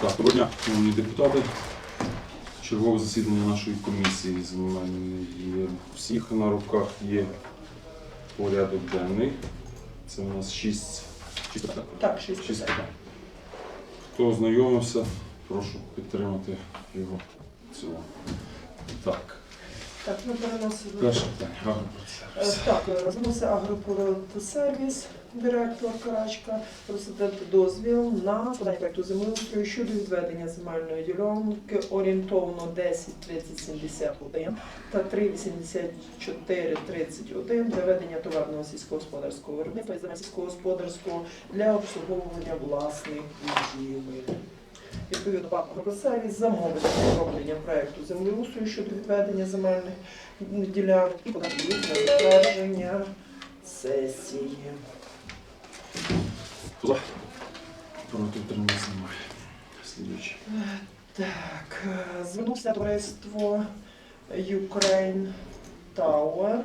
Так, доброго дня, шановні депутати. Чергове засідання нашої комісії з є Всіх на руках є порядок денний. Це у нас шість. питань. Так, шість питань. питань. Хто ознайомився, прошу підтримати його в цілому. Так, Так, ми переносимо. перше питання. Е, Так, розбувся агропородсервіс, директор Карачка, просить дозвіл на складання проекту землеустрою щодо відведення земельної ділянки орієнтовно 10 30 71 та 3 84 31 для ведення товарного сільськогосподарського виробництва і земель сільськогосподарського для обслуговування власних будівель. Відповідно, ПАК «Агросервіс» замовити розроблення проекту землеустрою щодо відведення земельних ділянок і подати на затвердження сесії. За. Проти утримання немає. Слідуючий. Так, е, звернувся товариство Ukraine Tower.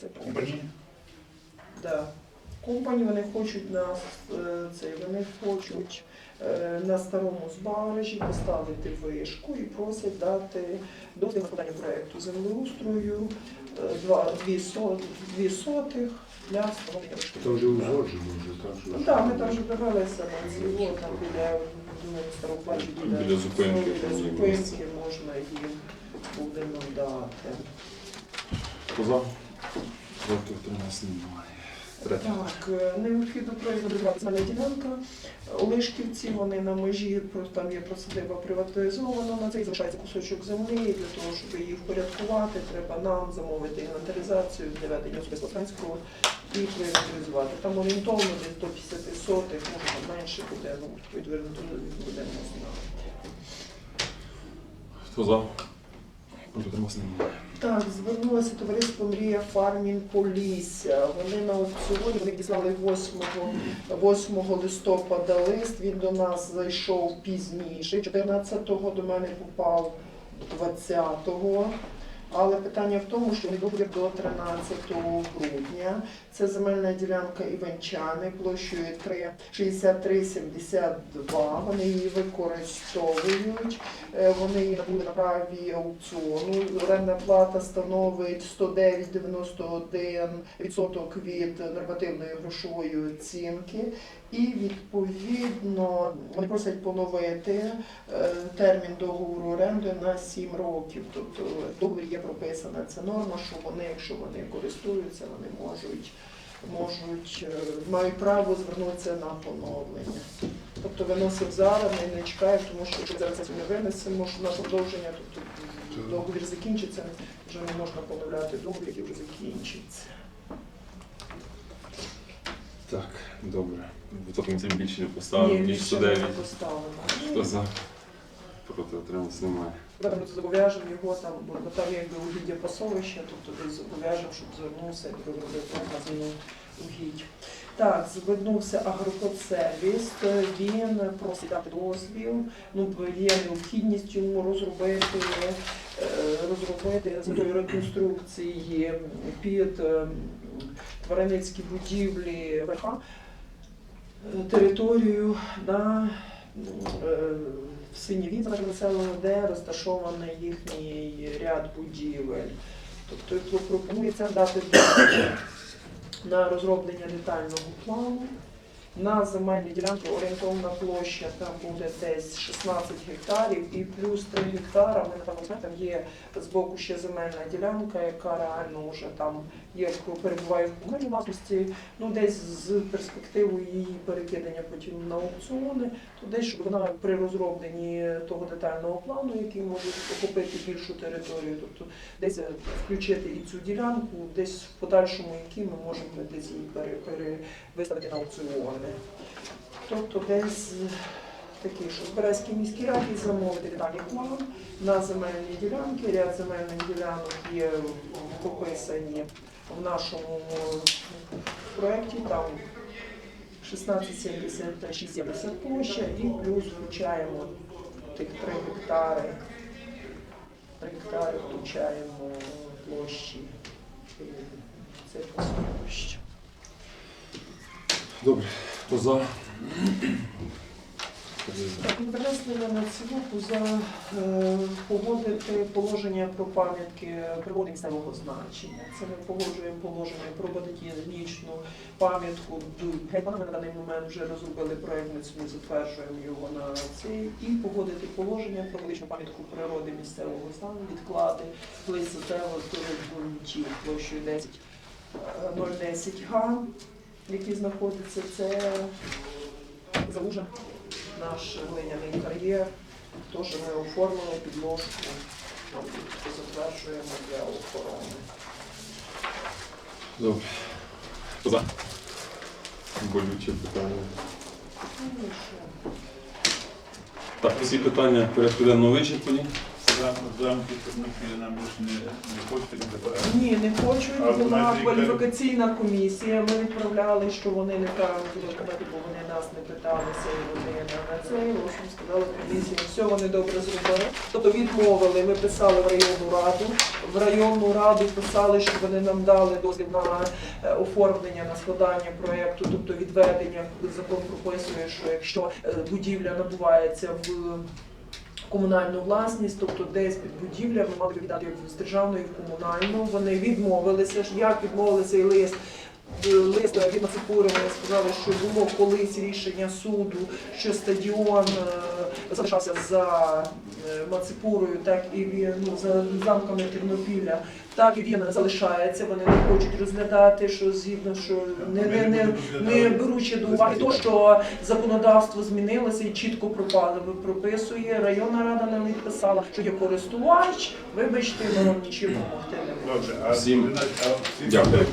Це Компанія? Да. Компані вони хочуть на е, цей, вони хочуть на старому збережжі поставити вишку і просять дати дозвіл на подання проекту землеустрою е, два, дві, дві сотих для встановлення вишки. Це вже узгоджено, вже так. Ну так, ми там вже дивилися на ціло, там біля плачу, біля, Біля зупинки, біля зупинки можна їм буде надати. Хто за? Проти утримання немає. Третє. Так, е, необхідно проїздувати земельна ділянка. Олешківці, вони на межі, просто там є процедура приватизована, на цей залишається кусочок землі, і для того, щоб її впорядкувати, треба нам замовити інвентаризацію для ведення особисто і приватизувати. Там орієнтовно десь до 50 сотих, може там менше буде, ну, будемо знати. Хто за? Проти утримання немає. Так, звернулося товариство Мрія Фармінг Полісся. Вони на аукціоні вони дізнали 8, 8 листопада лист. Він до нас зайшов пізніше. 14-го до мене попав 20-го. Але питання в тому, що він договір до 13 грудня. Це земельна ділянка Іванчани площею 3 63,72. Вони її використовують. Е, Вони її набули на праві аукціону. Орендна плата становить 109,91% від нормативної грошової оцінки. І відповідно вони просять поновити е, термін договору оренди на 7 років. Тобто в договорі є прописана ця норма, що вони, якщо вони користуються, вони можуть можуть е, мають право звернутися на поновлення. Тобто виносив зараз, ми не чекаємо, тому що якщо зараз не винесемо що на продовження, тобто договір закінчиться, вже не можна поновляти договір, який вже закінчиться. Так, добре. Високим цим більше не поставив, ніж більше не 109. поставлено. Хто за? Проти утримання немає. Там зобов'яжемо його там, бо там якби угіддя пасовища, тобто десь зобов'яжемо, щоб звернувся і розробив план на зміну угідь. Так, звернувся агрокодсервіс, він просить дати дозвіл, ну, є необхідність йому розробити, е, розробити метою реконструкції під е, тваринницькі будівлі ВХ е, територію на в Синєві, населеного, де розташований їхній ряд будівель. Тобто пропонується дати дозвіл на розроблення детального плану. На земельні ділянки орієнтовна площа там буде десь 16 гектарів і плюс 3 гектара. Ми напевно там є з боку ще земельна ділянка, яка реально вже там є перебуває в комунальній власності. Ну десь з перспективою її перекидання потім на аукціони, то десь щоб вона при розробленні того детального плану, який може охопити більшу територію, тобто десь включити і цю ділянку, десь в подальшому, які ми можемо десь її пере, пере, на аукціони. Тобто десь е, такий, що в Збирайській міській раді замовити детальний план на земельні ділянки. Ряд земельних ділянок є прописані в нашому проєкті. Там 16,76 площа і плюс включаємо тих 3 гектари. 3 гектари включаємо площі. е, Це пасовище. Добре. Хто за? За? на цілу за е, погодити положення про пам'ятки природних місцевого значення. Це ми погоджуємо положення про багатоїчну пам'ятку. Ми на даний момент вже розробили проект, ми сьогодні затверджуємо його на цей і погодити положення про величну пам'ятку природи місцевого стану, відклади Плейсотево Тородунчі площею 10 е, 010 га, які знаходяться це Залужин, наш глиняний кар'єр. Теж ми оформили підложку, затверджуємо для охорони. Добре. За. Болюче питання. Так, всі питання порядку денного вичерпані. Замки Тернопіль нам більше не, не хочете не забирати. Ні, не А хочу. ви Була знаєте, кваліфікаційна комісія. Ми відправляли, що вони неправильно документи, бо вони нас не питалися, і вони на це. В общем, сказали комісія, все вони добре зробили. Тобто відмовили. Ми писали в районну раду. В районну раду писали, що вони нам дали дозвіл на е, оформлення, на складання проєкту, тобто відведення. Закон прописує, що якщо е, будівля набувається в комунальну власність, тобто десь під будівля, ми мали віддати з державної в комунальну. Вони відмовилися. ж. Як відмовилися і лист? Е, Лист від вони сказали, що було колись рішення суду, що стадіон е, залишався за е, Мацепурою, так і він ну, за замками Тернопіля, так і він залишається. Вони не хочуть розглядати, що згідно, що не, не, не, не беручи до уваги то, що законодавство змінилося і чітко пропали, прописує. Районна рада нам відписала, що є користувач. Вибачте, ми вам нічим допомогти не можемо. Добре, а Всім Дякую.